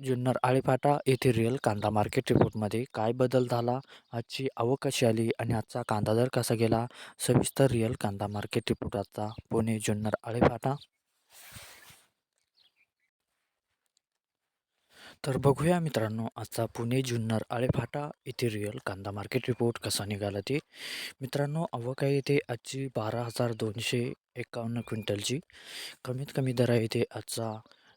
जुन्नर आळेफाटा येथे रिअल कांदा मार्केट रिपोर्टमध्ये काय बदल झाला? आजची आवक कशी आली आणि आजचा कांदा दर कसा गेला? सविस्तर रिअल कांदा मार्केट रिपोर्ट आता पुणे जुन्नर आळेफाटा तर बघूया मित्रांनो आजचा पुणे जुन्नर आळेफाटा येथे रिअल कांदा मार्केट रिपोर्ट कसा निघाला ते. मित्रांनो आवक आहे इथे आजची बारा हजार दोनशे एकावन्न क्विंटलची. कमीत कमी दर आहे इथे आजचा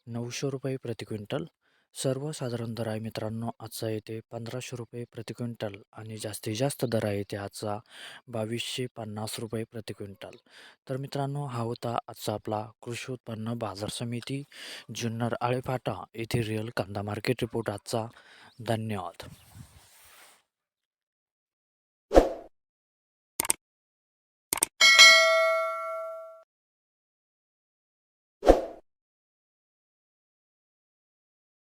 नऊशे रुपये प्रति क्विंटल. सर्वसाधारण दर आहे मित्रांनो. आजचा येते पंधराशे रुपये प्रति क्विंटल आणि जास्तीत जास्त दर आहे ते आजचा बावीसशे पन्नास रुपये प्रति क्विंटल. तर मित्रांनो हा होता आजचा आपला कृषी उत्पन्न बाजार समिती जुन्नर आळेफाटा येथे रिअल कांदा मार्केट रिपोर्ट आजचा. धन्यवाद.